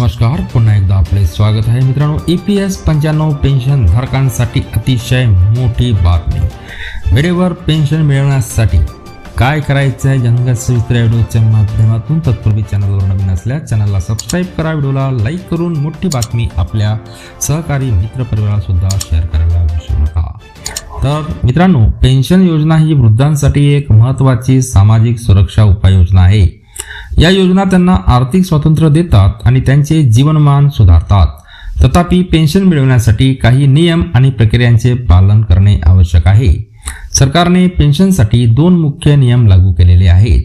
नमस्कार पुन्हा एकदा आपले स्वागत आहे मित्रांनो. ई पी एस पंच्याण्णव पेन्शन धारकांसाठी अतिशय मोठी बातमी. वेळेवर पेन्शन मिळवण्यासाठी काय करायचं आहे जनगत व्हिडिओच्या माध्यमातून तत्पूर्वी चॅनलवर नवीन असल्यास चॅनलला सबस्क्राईब करा व्हिडिओला लाईक करून मोठी बातमी आपल्या सहकारी मित्रपरिवारालासुद्धा शेअर करायला विसरू नका. तर मित्रांनो पेन्शन योजना ही वृद्धांसाठी एक महत्त्वाची सामाजिक सुरक्षा उपाययोजना आहे. या योजना त्यांना आर्थिक स्वातंत्र्य देतात आणि त्यांचे जीवनमान सुधारतात. तथापि पेन्शन मिळवण्यासाठी काही नियम आणि प्रक्रियांचे पालन करणे आवश्यक आहे. सरकारने पेन्शनसाठी दोन मुख्य नियम लागू केलेले आहेत.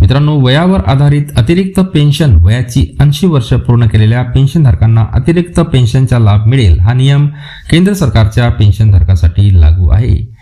मित्रांनो वयावर आधारित अतिरिक्त पेन्शन वयाची ऐंशी वर्ष पूर्ण केलेल्या पेन्शनधारकांना अतिरिक्त पेन्शनचा लाभ मिळेल हा नियम केंद्र सरकारच्या पेन्शनधारकासाठी लागू आहे.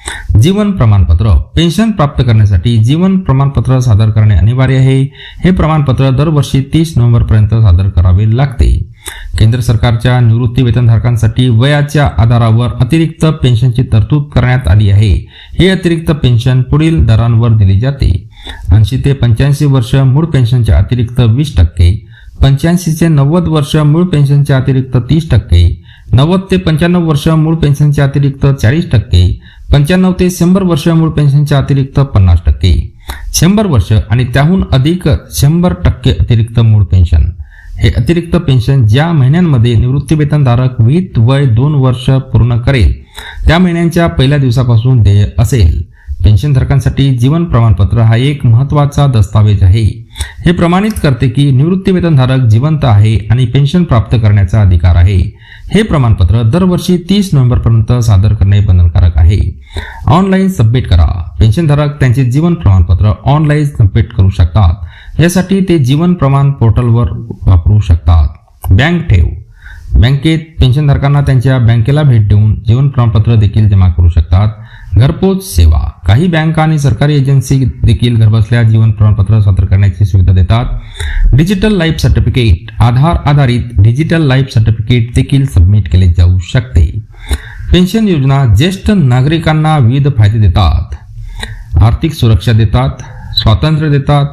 जीवन प्रमाणपत्र. पेन्शन प्राप्त करण्यासाठी जीवन प्रमाणपत्र सादर करणे अनिवार्य आहे. हे प्रमाणपत्र दरवर्षी तीस नोव्हेंबरपर्यंत सादर करावे लागते. केंद्र सरकारच्या निवृत्ती वेतनधारकांसाठी वयाच्या आधारावर अतिरिक्त पेन्शनची तरतूद करण्यात आली आहे. हे अतिरिक्त पेन्शन पुढील दरांवर दिली जाते. ऐंशी ते पंच्याऐंशी वर्ष मूळ पेन्शनच्या अतिरिक्त वीस टक्के. पंच्याऐंशीचे नव्वद वर्ष मूळ पेन्शनच्या अतिरिक्त तीस टक्के नव्वद ते पंच्याण्णव वर्ष मूळ पेन्शनच्या अतिरिक्त चाळीस टक्के पंच्याण्णव ते शंभर वर्ष मूळ पेन्शनच्या अतिरिक्त पन्नास टक्के. शंभर वर्ष आणि त्याहून अधिक शंभर टक्के अतिरिक्त मूळ पेन्शन. हे अतिरिक्त पेन्शन ज्या महिन्यांमध्ये निवृत्तीवेतनधारक विहित वय दोन वर्ष पूर्ण करेल त्या महिन्यांच्या पहिल्या दिवसापासून देय असेल. पेन्शनधारकांसाठी जीवन प्रमाणपत्र हा एक महत्त्वाचा दस्तावेज आहे. हे प्रमाणित करते की निवृत्तीवेतनधारक जिवंत आहे आणि पेन्शन प्राप्त करण्याचा अधिकार आहे. हे प्रमाणपत्र दरवर्षी तीस नोव्हेंबरपर्यंत सादर करणे बंधनकारक आहे. ऑनलाईन सबमिट करा. पेन्शनधारक त्यांचे जीवन प्रमाणपत्र ऑनलाईन सबमिट करू शकतात. यासाठी ते जीवन प्रमाण पोर्टलवर वापरू शकतात. बँक ठेव. बँकेत पेन्शनधारकांना त्यांच्या बँकेला भेट देऊन जीवन प्रमाणपत्र देखील जमा करू शकतात. घरपोच सेवा. काही बँका आणि सरकारी एजन्सी देखील घरबसल्या जीवन प्रमाणपत्र सादर करण्याची सुविधा देतात. डिजिटल लाईफ सर्टिफिकेट आधार आधारित डिजिटल लाईफ सर्टिफिकेट देखील सबमिट केले जाऊ शकते. पेन्शन योजना ज्येष्ठ नागरिकांना विविध फायदे देतात. आर्थिक सुरक्षा देतात स्वातंत्र्य देतात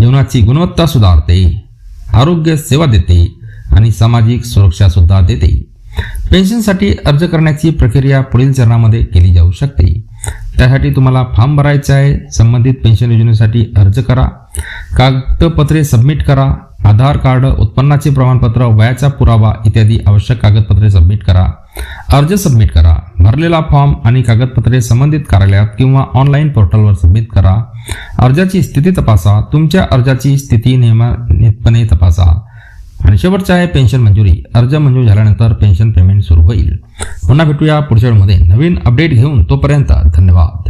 जीवनाची गुणवत्ता सुधारते आरोग्य सेवा देते आणि सामाजिक सुरक्षा सुद्धा देते. पेन्शनसाठी अर्ज करण्याची प्रक्रिया पुढील चरणामध्ये केली जाऊ शकते. त्यासाठी तुम्हाला फॉर्म भरायचा आहे. संबंधित पेन्शन योजनेसाठी अर्ज करा. कागदपत्रे सबमिट करा. आधार कार्ड उत्पन्नाचे प्रमाणपत्र वयाचा पुरावा इत्यादी आवश्यक कागदपत्रे सबमिट करा. अर्ज सबमिट करा. भरलेला फॉर्म आणि कागदपत्रे संबंधित कार्यालयात किंवा ऑनलाईन पोर्टलवर सबमिट करा. अर्जाची स्थिती तपासा. तुमच्या अर्जाची स्थिती नियमितपणे तपासा. आणि शेवटचा आहे पेन्शन मंजुरी. अर्ज मंजूर झाल्यानंतर पेन्शन पेमेंट सुरू होईल. पुन्हा भेटूया पुढच्या वेळमध्ये. नवीन अपडेट घेऊन तोपर्यंत धन्यवाद.